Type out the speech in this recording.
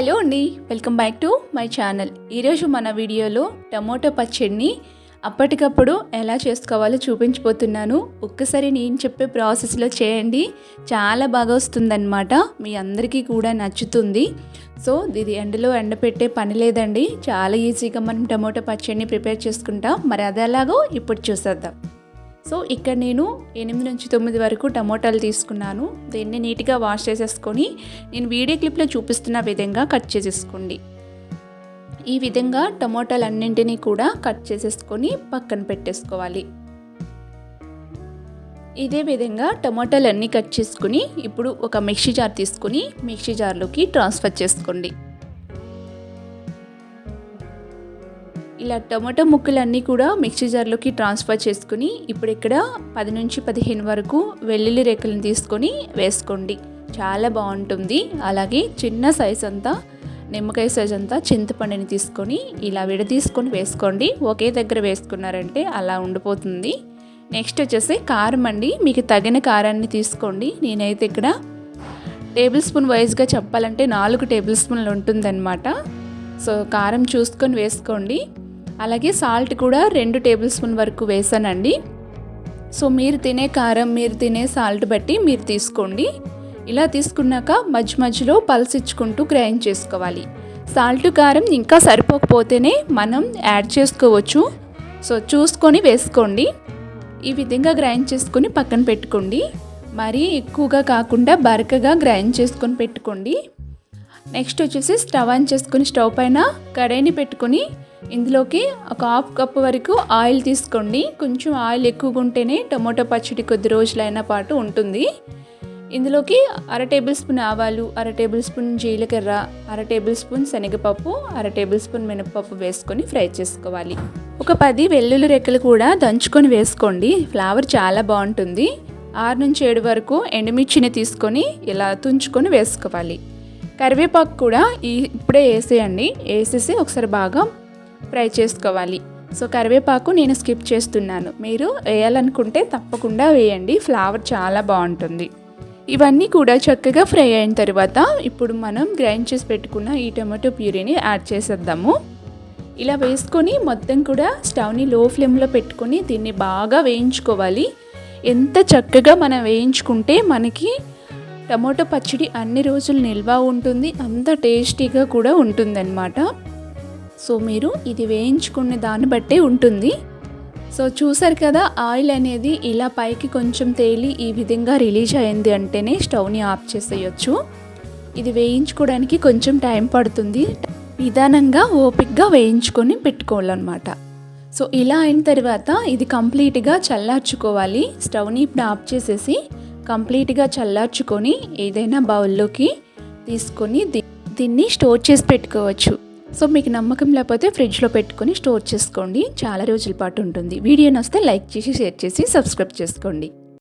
Hello అండి welcome back to my channel. ఈరోజు మన వీడియోలో టమోటో పచ్చడిని అప్పటికప్పుడు ఎలా చేసుకోవాలో చూపించబోతున్నాను. ఒక్కసారి నేను చెప్పే ప్రాసెస్లో చేయండి. చాలా బాగా వస్తుందన్నమాట. మీ అందరికీ కూడా నచ్చుతుంది. సో ఇది ఎండలో ఎండపెట్టే పని లేదండి. చాలా ఈజీగా మనం టమోటో పచ్చడిని ప్రిపేర్ చేసుకుంటాం. మరి అది ఎలాగో ఇప్పుడు చూసేద్దాం. సో ఇక్కడ నేను ఎనిమిది నుంచి తొమ్మిది వరకు టమోటాలు తీసుకున్నాను. దీన్ని నీట్గా వాష్ చేసేసుకొని నేను వీడియో క్లిప్లో చూపిస్తున్న విధంగా కట్ చేసేసుకోండి. ఈ విధంగా టమోటాలు అన్నింటినీ కూడా కట్ చేసేసుకొని పక్కన పెట్టేసుకోవాలి. ఇదే విధంగా టమోటాలు అన్నీ కట్ చేసుకుని ఇప్పుడు ఒక మిక్సీ జార్ తీసుకుని మిక్సీ జార్లోకి ట్రాన్స్ఫర్ చేసుకోండి. ఇలా టమాటో ముక్కలన్నీ కూడా మిక్సీ జార్లోకి ట్రాన్స్ఫర్ చేసుకుని ఇప్పుడు ఇక్కడ పది నుంచి పదిహేను వరకు వెల్లుల్లి రేకులను తీసుకొని వేసుకోండి. చాలా బాగుంటుంది. అలాగే చిన్న సైజ్ అంతా నిమ్మకాయ సైజ్ అంతా చింతపండుని తీసుకొని ఇలా విడదీసుకొని వేసుకోండి. ఒకే దగ్గర వేసుకున్నారంటే అలా ఉండిపోతుంది. నెక్స్ట్ వచ్చేసి కారం అండి. మీకు తగిన కారాన్ని తీసుకోండి. నేనైతే ఇక్కడ టేబుల్ స్పూన్ వైజ్గా చెప్పాలంటే నాలుగు టేబుల్ స్పూన్లు ఉంటుందన్నమాట. సో కారం చూసుకొని వేసుకోండి. అలాగే సాల్ట్ కూడా రెండు టేబుల్ స్పూన్ వరకు వేసానండి. సో మీరు తినే కారం మీరు తినే సాల్ట్ బట్టి మీరు తీసుకోండి. ఇలా తీసుకున్నాక మధ్య మధ్యలో పల్సిచ్చుకుంటూ గ్రైండ్ చేసుకోవాలి. సాల్ట్ కారం ఇంకా సరిపోకపోతేనే మనం యాడ్ చేసుకోవచ్చు. సో చూసుకొని వేసుకోండి. ఈ విధంగా గ్రైండ్ చేసుకొని పక్కన పెట్టుకోండి. మరీ ఎక్కువగా కాకుండా బరకగా గ్రైండ్ చేసుకొని పెట్టుకోండి. నెక్స్ట్ వచ్చేసి స్టవ్ ఆన్ చేసుకుని స్టవ్ పైన కడాయిని పెట్టుకొని ఇందులోకి ఒక హాఫ్ కప్ వరకు ఆయిల్ తీసుకోండి. కొంచెం ఆయిల్ ఎక్కువగా ఉంటేనే టమోటా పచ్చడి కొద్ది రోజులైన పాటు ఉంటుంది. ఇందులోకి అర టేబుల్ స్పూన్ ఆవాలు అర టేబుల్ స్పూన్ జీలకర్ర అర టేబుల్ స్పూన్ శనగపప్పు అర టేబుల్ స్పూన్ మినపప్పు వేసుకొని ఫ్రై చేసుకోవాలి. ఒక పది వెల్లుల్లి రెక్కలు కూడా దంచుకొని వేసుకోండి. ఫ్లేవర్ చాలా బాగుంటుంది. ఆరు నుంచి ఏడు వరకు ఎండుమిర్చిని తీసుకొని ఇలా తుంచుకొని వేసుకోవాలి. కరివేపాకు కూడా ఈ ఇప్పుడే వేసేయండి. వేసేసి ఒకసారి బాగా ఫ్రై చేసుకోవాలి. సో కరివేపాకు నేను స్కిప్ చేస్తున్నాను. మీరు వేయాలనుకుంటే తప్పకుండా వేయండి. ఫ్లేవర్ చాలా బాగుంటుంది. ఇవన్నీ కూడా చక్కగా ఫ్రై అయిన తర్వాత ఇప్పుడు మనం గ్రైండ్ చేసి పెట్టుకున్న ఈ టొమాటో ప్యూరీని యాడ్ చేసేద్దాము. ఇలా వేసుకొని మొత్తం కూడా స్టవ్ని లో ఫ్లేమ్లో పెట్టుకొని దీన్ని బాగా వేయించుకోవాలి. ఎంత చక్కగా మనం వేయించుకుంటే మనకి టమాటో పచ్చడి అన్ని రోజులు నిల్వ ఉంటుంది అంత టేస్టీగా కూడా ఉంటుందన్నమాట. సో మీరు ఇది వేయించుకునే దాన్ని బట్టే ఉంటుంది. సో చూసారు కదా ఆయిల్ అనేది ఇలా పైకి కొంచెం తేలి ఈ విధంగా రిలీజ్ అయింది అంటేనే స్టవ్ని ఆఫ్ చేసేయచ్చు. ఇది వేయించుకోవడానికి కొంచెం టైం పడుతుంది. నిదానంగా ఓపిక్గా వేయించుకొని పెట్టుకోవాలన్నమాట. సో ఇలా అయిన తర్వాత ఇది కంప్లీట్గా చల్లార్చుకోవాలి. స్టవ్ని ఇప్పుడు ఆఫ్ చేసేసి కంప్లీట్గా చల్లార్చుకొని ఏదైనా బౌల్లోకి తీసుకొని దీన్ని స్టోర్ చేసి పెట్టుకోవచ్చు. సో మీకు నమ్మకం లేకపోతే ఫ్రిడ్జ్లో పెట్టుకొని స్టోర్ చేసుకోండి. చాలా రోజుల పాటు ఉంటుంది. వీడియో వస్తే లైక్ చేసి షేర్ చేసి సబ్స్క్రైబ్ చేసుకోండి.